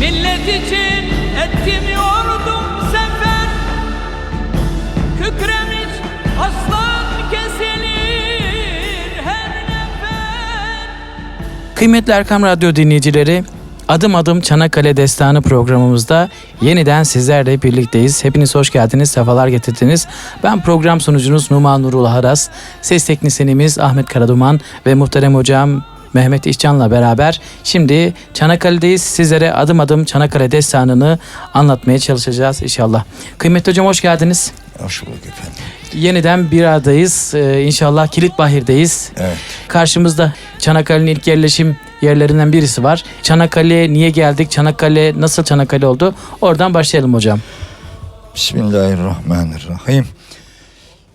Millet için ettim yordum sefer Kükremiş aslan kesilir her nefer Kıymetli Erkam Radyo dinleyicileri, Adım Adım Çanakkale Destanı programımızda yeniden sizlerle birlikteyiz. Hepiniz hoş geldiniz, sefalar getirdiniz. Ben program sunucunuz Numan Nurul Haras, ses teknisyenimiz Ahmet Karaduman ve muhterem hocam Mehmet İşcan'la beraber şimdi Çanakkale'deyiz. Sizlere adım adım Çanakkale Destanı'nı anlatmaya çalışacağız inşallah. Kıymetli hocam hoş geldiniz. Hoş bulduk efendim. Yeniden bir aradayız. Ee, inşallah Kilitbahir'deyiz. Evet. Karşımızda Çanakkale'nin ilk yerleşim yerlerinden birisi var. Çanakkale'ye niye geldik? Çanakkale nasıl Çanakkale oldu? Oradan başlayalım hocam. Bismillahirrahmanirrahim.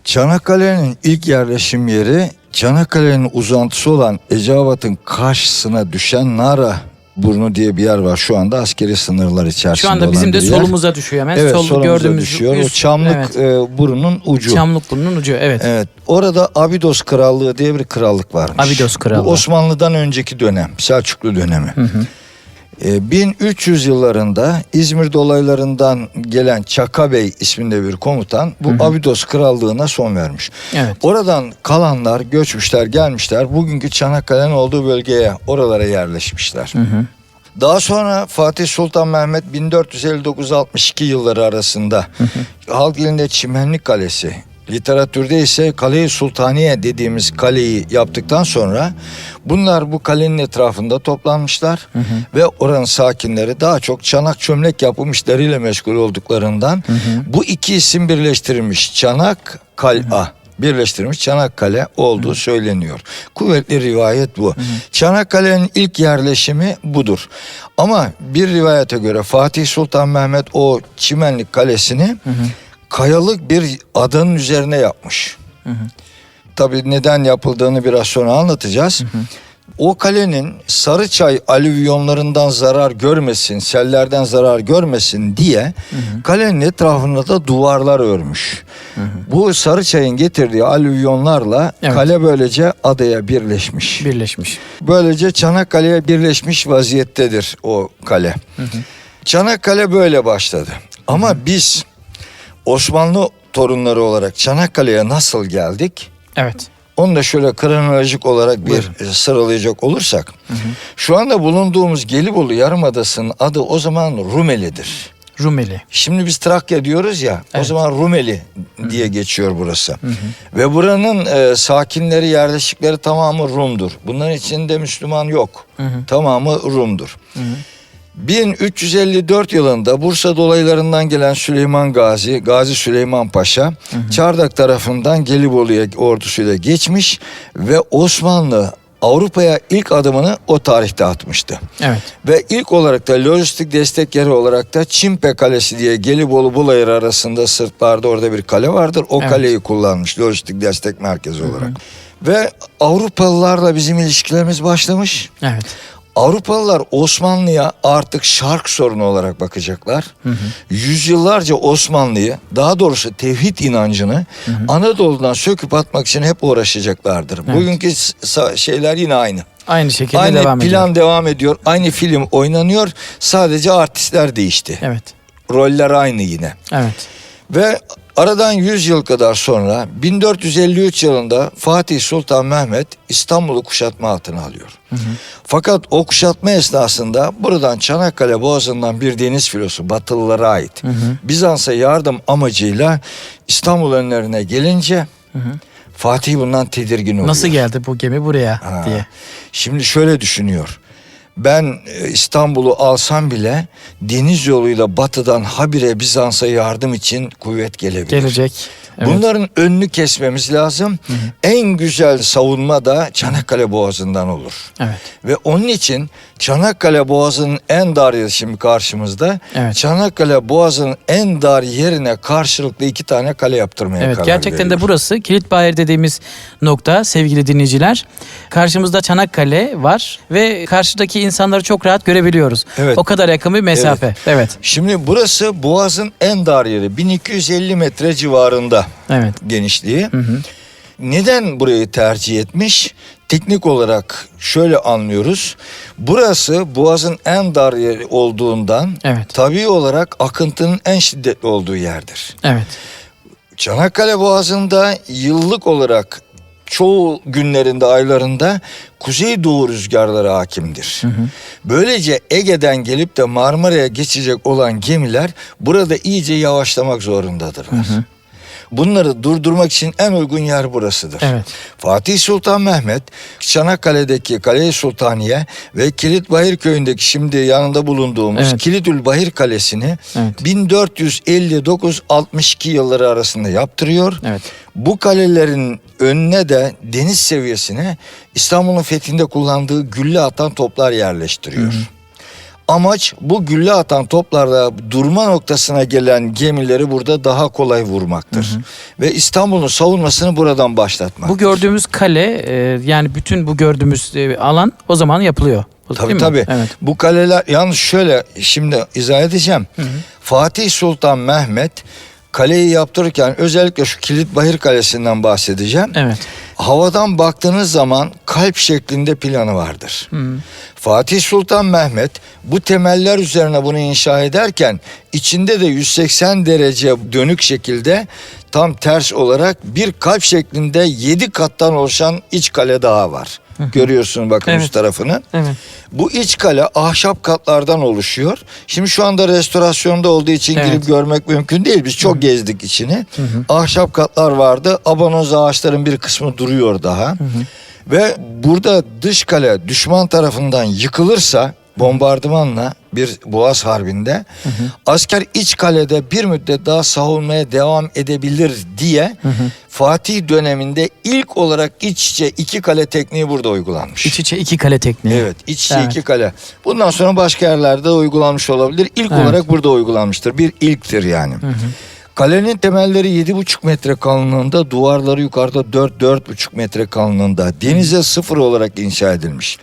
Çanakkale'nin ilk yerleşim yeri Çanakkale'nin uzantısı olan Ecevat'ın karşısına düşen Nara Burnu diye bir yer var. Şu anda askeri sınırlar içerisinde Şu anda bizim de bir yer. solumuza düşüyor hemen. Evet Sol solumuza gördüğümüz düşüyor. O üst- Çamlık evet. e, burunun ucu. Çamlık burnunun ucu evet. Evet. Orada Abidos Krallığı diye bir krallık varmış. Abidos Krallığı. Bu Osmanlı'dan önceki dönem. Selçuklu dönemi. Ee, 1300 yıllarında İzmir dolaylarından gelen Çaka Bey isminde bir komutan bu Abidos Krallığı'na son vermiş. Evet. Oradan kalanlar göçmüşler gelmişler bugünkü Çanakkale'nin olduğu bölgeye oralara yerleşmişler. Daha sonra Fatih Sultan Mehmet 1459-62 yılları arasında halk dilinde Çimenlik Kalesi, literatürde ise Kale-i Sultaniye dediğimiz kaleyi yaptıktan sonra bunlar bu kalenin etrafında toplanmışlar ve oranın sakinleri daha çok çanak çömlek yapım işleriyle meşgul olduklarından bu iki isim birleştirilmiş. Çanak Kal'a birleştirilmiş Çanakkale olduğu söyleniyor. Kuvvetli rivayet bu. Çanakkale'nin ilk yerleşimi budur. Ama bir rivayete göre Fatih Sultan Mehmet o Çimenlik Kalesi'ni kayalık bir adanın üzerine yapmış. Tabii neden yapıldığını biraz sonra anlatacağız. O kalenin Sarıçay alüvyonlarından zarar görmesin, sellerden zarar görmesin diye kalenin etrafında da duvarlar örmüş. Bu Sarıçay'ın getirdiği alüvyonlarla Evet. kale böylece adaya birleşmiş. Birleşmiş. Böylece Çanakkale'ye birleşmiş vaziyettedir o kale. Çanakkale böyle başladı. Ama biz Osmanlı torunları olarak Çanakkale'ye nasıl geldik? Evet. Onu da şöyle kronolojik olarak bir e, sıralayacak olursak. Şu anda bulunduğumuz Gelibolu Yarımadası'nın adı o zaman Rumeli'dir. Rumeli. Şimdi biz Trakya diyoruz ya o Evet. zaman Rumeli diye geçiyor burası. Ve buranın e, sakinleri yerleşikleri tamamı Rum'dur. Bunların içinde Müslüman yok. Tamamı Rum'dur. 1354 yılında Bursa dolaylarından gelen Süleyman Gazi, Gazi Süleyman Paşa Çardak tarafından Gelibolu'ya ordusuyla geçmiş ve Osmanlı Avrupa'ya ilk adımını o tarihte atmıştı. Evet. Ve ilk olarak da lojistik destek yeri olarak da Çimpe Kalesi diye Gelibolu Bulayır arasında sırtlarda orada bir kale vardır. O Evet. kaleyi kullanmış lojistik destek merkezi olarak. Ve Avrupalılarla bizim ilişkilerimiz başlamış. Evet. Avrupalılar Osmanlı'ya artık şark sorunu olarak bakacaklar. Yüzyıllarca Osmanlı'yı daha doğrusu tevhid inancını Anadolu'dan söküp atmak için hep uğraşacaklardır. Bugünkü s- sa- şeyler yine aynı. Aynı şekilde Aynı devam plan ediyor. devam ediyor. Aynı film oynanıyor. Sadece artistler değişti. Evet. Roller aynı yine. Evet. Ve aradan 100 yıl kadar sonra 1453 yılında Fatih Sultan Mehmet İstanbul'u kuşatma altına alıyor. Fakat o kuşatma esnasında buradan Çanakkale Boğazı'ndan bir deniz filosu Batılılara ait. Bizans'a yardım amacıyla İstanbul önlerine gelince Fatih bundan tedirgin oluyor. Nasıl geldi bu gemi buraya Ha. diye. Şimdi şöyle düşünüyor. Ben e, İstanbul'u alsam bile deniz yoluyla batıdan habire Bizans'a yardım için kuvvet gelebilir. Gelecek. Evet. Bunların önünü kesmemiz lazım. En güzel savunma da Çanakkale Boğazı'ndan olur. Evet. Ve onun için Çanakkale Boğazı'nın en dar yeri şimdi karşımızda. Evet. Çanakkale Boğazı'nın en dar yerine karşılıklı iki tane kale yaptırmaya Evet karar gerçekten veriyor. de burası Kilitbahir dediğimiz nokta sevgili dinleyiciler. Karşımızda Çanakkale var ve karşıdaki insanları çok rahat görebiliyoruz. Evet. O kadar yakın bir mesafe. Evet. Şimdi burası Boğaz'ın en dar yeri. 1250 metre civarında Evet. genişliği. Neden burayı tercih etmiş? Teknik olarak şöyle anlıyoruz. Burası Boğaz'ın en dar yeri olduğundan Evet. tabii olarak akıntının en şiddetli olduğu yerdir. Evet. Çanakkale Boğazı'nda yıllık olarak çoğu günlerinde aylarında kuzeydoğu rüzgarları hakimdir. Böylece Ege'den gelip de Marmara'ya geçecek olan gemiler burada iyice yavaşlamak zorundadırlar. Bunları durdurmak için en uygun yer burasıdır. Evet. Fatih Sultan Mehmet Çanakkale'deki Kale-i Sultaniye ve Kilitbahir köyündeki şimdi yanında bulunduğumuz Evet. Kilitül Bahir Kalesi'ni Evet. 1459-62 yılları arasında yaptırıyor. Evet. Bu kalelerin önüne de deniz seviyesine İstanbul'un fethinde kullandığı gülle atan toplar yerleştiriyor. Amaç bu gülle atan toplarla durma noktasına gelen gemileri burada daha kolay vurmaktır. Ve İstanbul'un savunmasını buradan başlatmak. Bu gördüğümüz kale e, yani bütün bu gördüğümüz e, alan o zaman yapılıyor. Değil Tabii mi? tabii. Evet. Bu kaleler yalnız şöyle şimdi izah edeceğim. Fatih Sultan Mehmet kaleyi yaptırırken özellikle şu Kilitbahir Kalesi'nden bahsedeceğim. Evet. Havadan baktığınız zaman kalp şeklinde planı vardır. Hı. Fatih Sultan Mehmet bu temeller üzerine bunu inşa ederken içinde de 180 derece dönük şekilde tam ters olarak bir kalp şeklinde 7 kattan oluşan iç kale daha var. Görüyorsunuz bakın Evet. üst tarafını. Evet. Bu iç kale ahşap katlardan oluşuyor. Şimdi şu anda restorasyonda olduğu için Evet. girip görmek mümkün değil. Biz çok gezdik içini. Ahşap katlar vardı. Abanoz ağaçların bir kısmı duruyor daha. Ve burada dış kale düşman tarafından yıkılırsa bombardımanla bir Boğaz Harbi'nde asker iç kalede bir müddet daha savunmaya devam edebilir diye Fatih döneminde ilk olarak iç içe iki kale tekniği burada uygulanmış. İç içe iki kale tekniği. Evet iç içe Evet. iki kale. Bundan sonra başka yerlerde uygulanmış olabilir. İlk Evet. olarak burada uygulanmıştır. Bir ilktir yani. Kalenin temelleri 7,5 metre kalınlığında, duvarları yukarıda 4-4,5 metre kalınlığında. Denize sıfır olarak inşa edilmiş.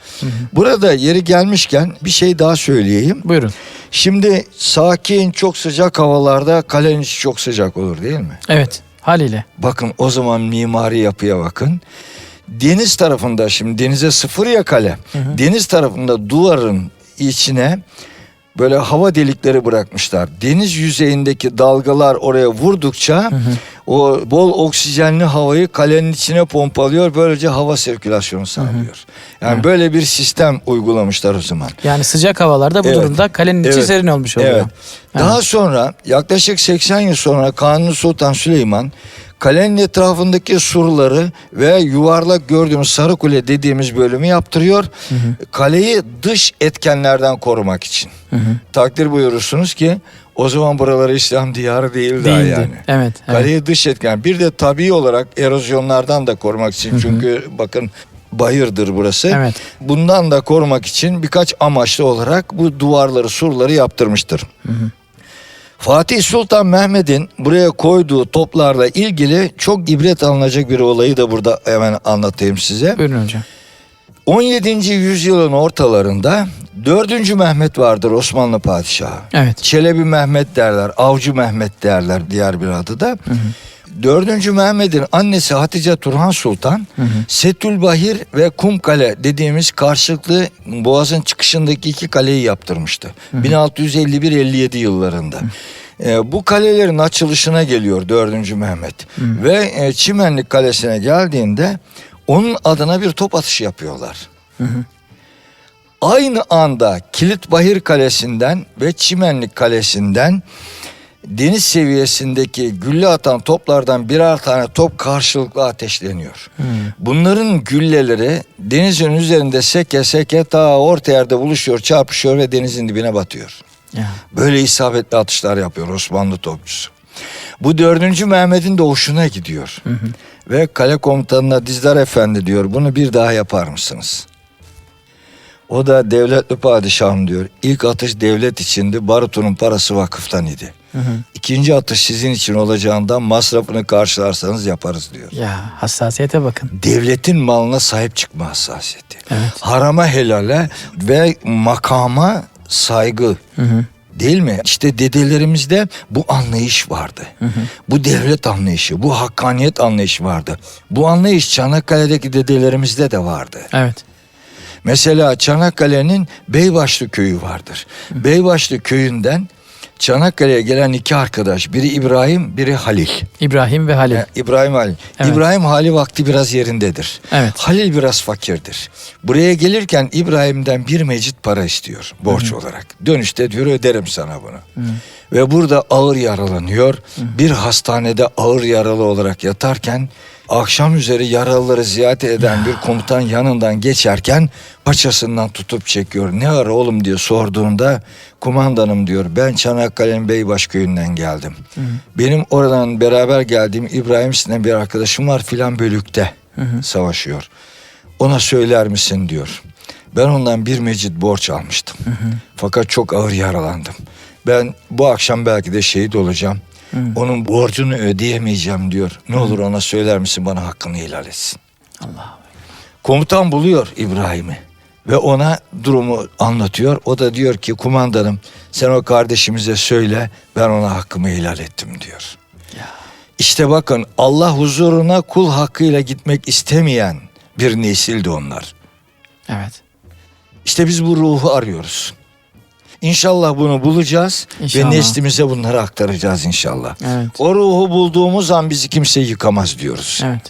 Burada yeri gelmişken bir şey daha söyleyeyim. Buyurun. Şimdi sakin çok sıcak havalarda kalenin içi çok sıcak olur değil mi? Evet. Haliyle. Bakın o zaman mimari yapıya bakın. Deniz tarafında şimdi denize sıfır ya kale. Deniz tarafında duvarın içine böyle hava delikleri bırakmışlar. Deniz yüzeyindeki dalgalar oraya vurdukça o bol oksijenli havayı kalenin içine pompalıyor. Böylece hava sirkülasyonu sağlıyor. Yani böyle bir sistem uygulamışlar o zaman. Yani sıcak havalarda bu Evet. durumda kalenin içi Evet. serin olmuş oluyor. Evet. Daha sonra yaklaşık 80 yıl sonra Kanuni Sultan Süleyman kalenin etrafındaki surları ve yuvarlak gördüğümüz Sarı Kule dediğimiz bölümü yaptırıyor. Kaleyi dış etkenlerden korumak için. Takdir buyurursunuz ki o zaman buraları İslam diyarı değil daha Değildi. yani. Evet. evet. Kaleyi dış etken. Bir de tabii olarak erozyonlardan da korumak için. Çünkü bakın bayırdır burası. Evet. Bundan da korumak için birkaç amaçlı olarak bu duvarları, surları yaptırmıştır. Fatih Sultan Mehmet'in buraya koyduğu toplarla ilgili çok ibret alınacak bir olayı da burada hemen anlatayım size. Buyurun hocam. 17. yüzyılın ortalarında 4. Mehmet vardır Osmanlı padişahı. Evet. Çelebi Mehmet derler, Avcı Mehmet derler diğer bir adı da. Dördüncü Mehmet'in annesi Hatice Turhan Sultan Setülbahir ve Kumkale dediğimiz karşılıklı Boğaz'ın çıkışındaki iki kaleyi yaptırmıştı. 1651-57 yıllarında. Ee, bu kalelerin açılışına geliyor 4. Mehmet. Ve e, Çimenlik Kalesi'ne geldiğinde onun adına bir top atışı yapıyorlar. Aynı anda Kilitbahir Kalesi'nden ve Çimenlik Kalesi'nden deniz seviyesindeki gülle atan toplardan birer tane top karşılıklı ateşleniyor. Bunların gülleleri denizin üzerinde seke seke ta orta yerde buluşuyor, çarpışıyor ve denizin dibine batıyor. Böyle isabetli atışlar yapıyor Osmanlı topçusu. Bu dördüncü Mehmet'in de hoşuna gidiyor. Ve kale komutanına Dizdar Efendi diyor bunu bir daha yapar mısınız? O da devletli padişahım diyor. İlk atış devlet içindi, barutunun parası vakıftan idi. İkinci atış sizin için olacağından masrafını karşılarsanız yaparız diyor. Ya hassasiyete bakın. Devletin malına sahip çıkma hassasiyeti. Evet. Harama helale ve makama saygı. Değil mi? İşte dedelerimizde bu anlayış vardı. Bu devlet anlayışı, bu hakkaniyet anlayışı vardı. Bu anlayış Çanakkale'deki dedelerimizde de vardı. Evet. Mesela Çanakkale'nin Beybaşlı köyü vardır. Beybaşlı köyünden Çanakkale'ye gelen iki arkadaş, biri İbrahim, biri Halil. İbrahim ve Halil. E, İbrahim Halil. Evet. İbrahim hali vakti biraz yerindedir. Evet. Halil biraz fakirdir. Buraya gelirken İbrahim'den bir mecit para istiyor borç olarak. Dönüşte diyor öderim sana bunu. Ve burada ağır yaralanıyor. Bir hastanede ağır yaralı olarak yatarken akşam üzeri yaralıları ziyaret eden bir komutan yanından geçerken paçasından tutup çekiyor. Ne ara oğlum diye sorduğunda kumandanım diyor ben Çanakkale'nin Beybaş köyünden geldim. Benim oradan beraber geldiğim İbrahim isimli bir arkadaşım var filan bölükte savaşıyor. Ona söyler misin diyor. Ben ondan bir mecit borç almıştım. Fakat çok ağır yaralandım. Ben bu akşam belki de şehit olacağım. Onun borcunu ödeyemeyeceğim diyor. Ne olur ona söyler misin bana hakkını helal etsin. Allah. Komutan buluyor İbrahim'i ve ona durumu anlatıyor. O da diyor ki kumandanım sen o kardeşimize söyle ben ona hakkımı helal ettim diyor. İşte bakın Allah huzuruna kul hakkıyla gitmek istemeyen bir nesildi onlar. Evet. İşte biz bu ruhu arıyoruz. İnşallah bunu bulacağız İnşallah. ve neslimize bunları aktaracağız inşallah. Evet. O ruhu bulduğumuz an bizi kimse yıkamaz diyoruz. Evet.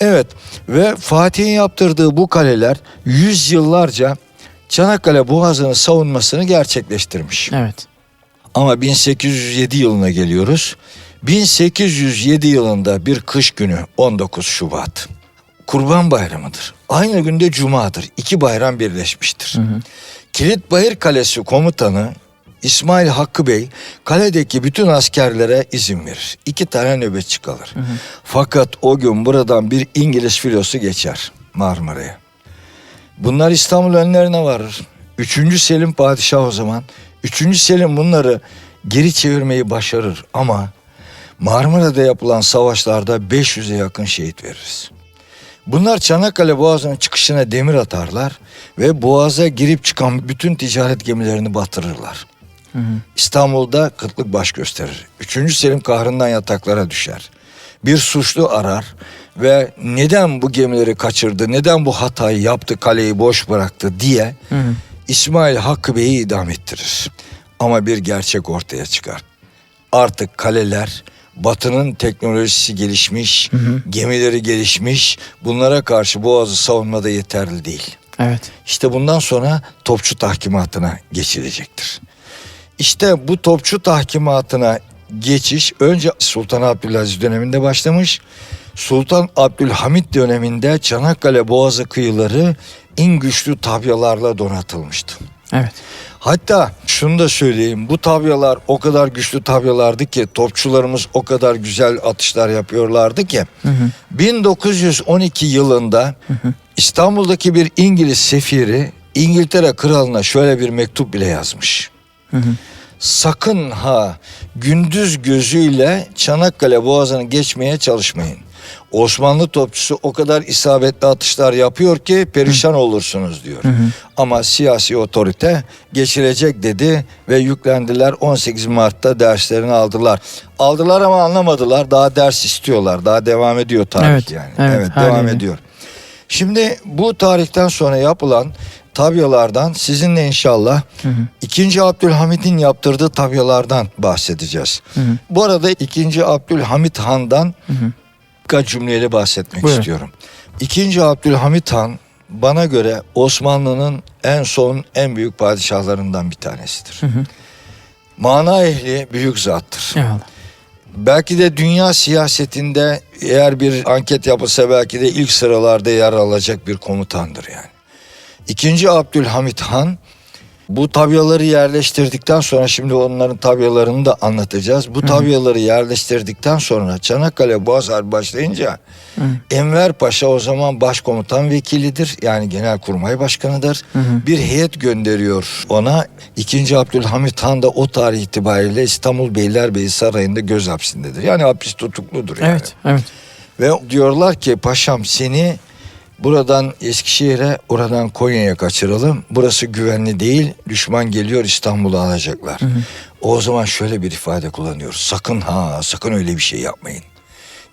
Evet ve Fatih'in yaptırdığı bu kaleler yüzyıllarca Çanakkale Boğazı'nın savunmasını gerçekleştirmiş. Evet. Ama 1807 yılına geliyoruz. 1807 yılında bir kış günü 19 Şubat. Kurban Bayramı'dır. Aynı günde Cuma'dır. İki bayram birleşmiştir. Kilitbayır Kalesi komutanı İsmail Hakkı Bey kaledeki bütün askerlere izin verir. İki tane nöbetçi kalır. Fakat o gün buradan bir İngiliz filosu geçer Marmara'ya. Bunlar İstanbul önlerine varır. Üçüncü Selim padişah o zaman. Üçüncü Selim bunları geri çevirmeyi başarır ama Marmara'da yapılan savaşlarda 500'e yakın şehit veririz. Bunlar Çanakkale Boğazı'nın çıkışına demir atarlar ve boğaza girip çıkan bütün ticaret gemilerini batırırlar. İstanbul'da kıtlık baş gösterir. Üçüncü Selim kahrından yataklara düşer. Bir suçlu arar ve neden bu gemileri kaçırdı, neden bu hatayı yaptı, kaleyi boş bıraktı diye İsmail Hakkı Bey'i idam ettirir. Ama bir gerçek ortaya çıkar. Artık kaleler Batı'nın teknolojisi gelişmiş, gemileri gelişmiş. Bunlara karşı Boğaz'ı savunmada yeterli değil. Evet. İşte bundan sonra topçu tahkimatına geçilecektir. İşte bu topçu tahkimatına geçiş önce Sultan Abdülaziz döneminde başlamış. Sultan Abdülhamit döneminde Çanakkale Boğazı kıyıları en güçlü tabyalarla donatılmıştı. Evet. Hatta şunu da söyleyeyim bu tabyalar o kadar güçlü tabyalardı ki topçularımız o kadar güzel atışlar yapıyorlardı ki 1912 yılında İstanbul'daki bir İngiliz sefiri İngiltere kralına şöyle bir mektup bile yazmış. Sakın ha gündüz gözüyle Çanakkale Boğazı'nı geçmeye çalışmayın. Osmanlı topçusu o kadar isabetli atışlar yapıyor ki perişan olursunuz diyor. Ama siyasi otorite geçilecek dedi ve yüklendiler 18 Mart'ta derslerini aldılar. Aldılar ama anlamadılar. Daha ders istiyorlar. Daha devam ediyor tarih Evet, yani. evet, Evet, devam ediyor. Şimdi bu tarihten sonra yapılan tabyalardan sizinle inşallah 2. Abdülhamit'in yaptırdığı tabyalardan bahsedeceğiz. Bu arada 2. Abdülhamit Han'dan birkaç cümleyle bahsetmek Buyurun. istiyorum. 2. Abdülhamit Han bana göre Osmanlı'nın en son en büyük padişahlarından bir tanesidir. Mana ehli büyük zattır. Eyvallah. Belki de dünya siyasetinde eğer bir anket yapılsa belki de ilk sıralarda yer alacak bir komutandır yani. İkinci Abdülhamit Han bu tabyaları yerleştirdikten sonra şimdi onların tabyalarını da anlatacağız. Bu tabyaları yerleştirdikten sonra Çanakkale Boğaz Harbi başlayınca Enver Paşa o zaman başkomutan vekilidir. Yani genelkurmay başkanıdır. Bir heyet gönderiyor ona. İkinci Abdülhamit Han da o tarih itibariyle İstanbul Beylerbeyi Sarayı'nda göz hapsindedir. Yani hapis tutukludur yani. Evet. Evet. Ve diyorlar ki paşam seni Buradan Eskişehir'e, oradan Konya'ya kaçıralım. Burası güvenli değil. Düşman geliyor İstanbul'u alacaklar. O zaman şöyle bir ifade kullanıyoruz. Sakın ha, sakın öyle bir şey yapmayın.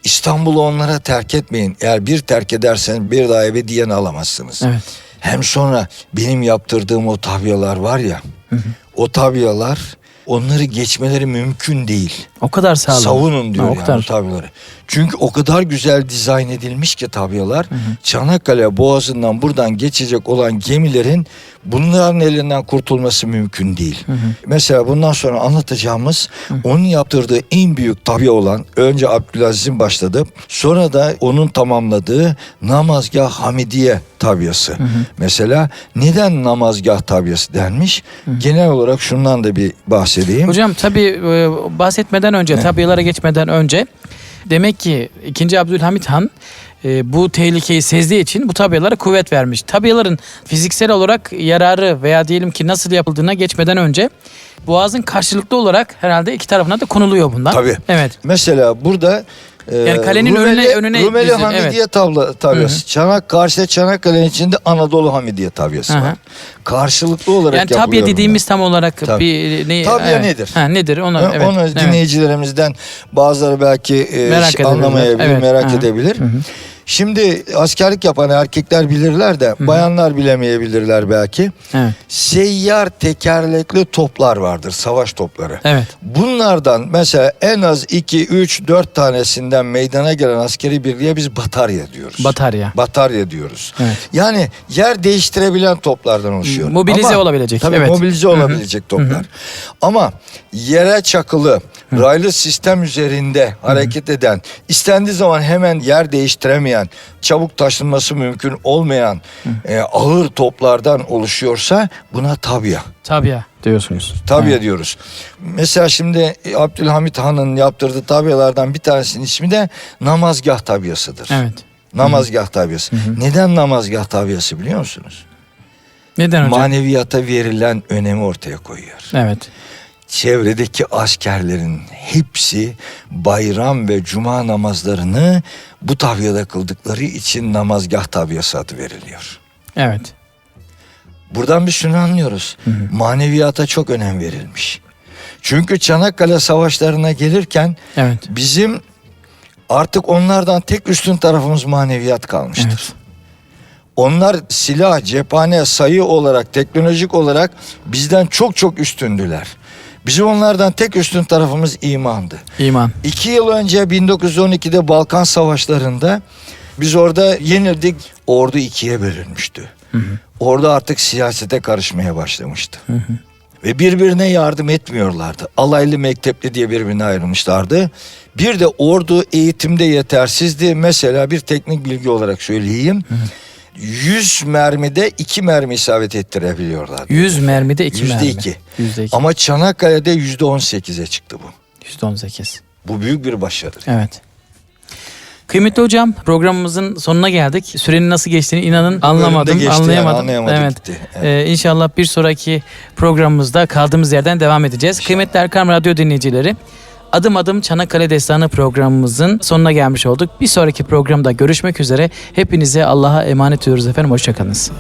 İstanbul'u onlara terk etmeyin. Eğer bir terk edersen bir daha ebediyen alamazsınız. Evet. Hem sonra benim yaptırdığım o tabyalar var ya. O tabyalar onları geçmeleri mümkün değil. O kadar sağlam. Savunun diyor Ha, o yani kadar. o tabyaları. Çünkü o kadar güzel dizayn edilmiş ki tabyalar. Çanakkale Boğazı'ndan buradan geçecek olan gemilerin bunların elinden kurtulması mümkün değil. Mesela bundan sonra anlatacağımız onun yaptırdığı en büyük tabya olan önce Abdülaziz'in başladı. Sonra da onun tamamladığı Namazgah Hamidiye tabyası. Mesela neden namazgah tabyası denmiş? Genel olarak şundan da bir bahsedeyim. Hocam tabii e, bahsetmeden önce, tabiyalara geçmeden önce demek ki 2. Abdülhamit Han e, bu tehlikeyi sezdiği için bu tabiyalara kuvvet vermiş. Tabiyaların fiziksel olarak yararı veya diyelim ki nasıl yapıldığına geçmeden önce Boğaz'ın karşılıklı olarak herhalde iki tarafına da konuluyor bunlar. Tabii. Evet. Mesela burada e, Yani kalenin önüne- önüne Rumeli dizin, Hamidiye tabla, tabyası. Çanak karşıda Çanakkale'nin içinde Anadolu Hamidiye tabyası Hı hı. var. Karşılıklı olarak Yani yapılıyor tabiye bunlar. dediğimiz tam olarak Tabii. bir ne? Tabya evet. nedir? Ha, nedir? Onu, Ha, evet. Onu evet. dinleyicilerimizden bazıları belki e, Merak şey edebilirler. anlamayabilir, Evet. merak Aha. edebilir. Şimdi askerlik yapan erkekler bilirler de bayanlar bilemeyebilirler belki. Evet. Seyyar tekerlekli toplar vardır, savaş topları. Evet. Bunlardan mesela en az 2, 3, 4 tanesinden meydana gelen askeri birliğe biz batarya diyoruz. Batarya. Batarya diyoruz. Evet. Yani yer değiştirebilen toplardan oluşuyor. Mobilize Ama- olabilecek, Tabii evet. mobilize olabilecek toplar. Ama yere çakılı, raylı sistem üzerinde hareket eden, istendiği zaman hemen yer değiştiremeyen, çabuk taşınması mümkün olmayan e, ağır toplardan oluşuyorsa buna tabya. Tabiya diyorsunuz. Tabya diyoruz. Mesela şimdi Abdülhamit Han'ın yaptırdığı tabyalardan bir tanesinin ismi de namazgah tabyasıdır. Evet. Namazgah tabyası. Neden namazgah tabyası biliyor musunuz? Neden hocam? Maneviyata verilen önemi ortaya koyuyor. Evet. Çevredeki askerlerin hepsi bayram ve cuma namazlarını bu tabyada kıldıkları için namazgah tabyası adı veriliyor. Evet. Buradan biz şunu anlıyoruz. Maneviyata çok önem verilmiş. Çünkü Çanakkale savaşlarına gelirken Evet. bizim artık onlardan tek üstün tarafımız maneviyat kalmıştır. Evet. Onlar silah, cephane, sayı olarak, teknolojik olarak bizden çok çok üstündüler. Bizim onlardan tek üstün tarafımız imandı. İman. İki yıl önce 1912'de Balkan Savaşları'nda biz orada yenildik. Ordu ikiye bölünmüştü. Ordu artık siyasete karışmaya başlamıştı. Ve birbirine yardım etmiyorlardı. Alaylı mektepli diye birbirine ayrılmışlardı. Bir de ordu eğitimde yetersizdi. Mesela bir teknik bilgi olarak söyleyeyim. 100 mermide 2 mermi isabet ettirebiliyorlardı. 100 mermide 2 Yüzde mermi. iki. Yüzde iki. Ama Çanakkale'de yüzde 18'e çıktı bu. Yüzde 18. Bu büyük bir başarı. Evet. Kıymetli hocam programımızın sonuna geldik. Sürenin nasıl geçtiğini inanın anlamadım, geçti yani, anlayamadım. evet. gitti. Evet. Ee, inşallah bir sonraki programımızda kaldığımız yerden devam edeceğiz. Kıymetli Erkam Radyo dinleyicileri, Adım Adım Çanakkale Destanı programımızın sonuna gelmiş olduk. Bir sonraki programda görüşmek üzere. Hepinize Allah'a emanet ediyoruz efendim. Hoşçakalınız.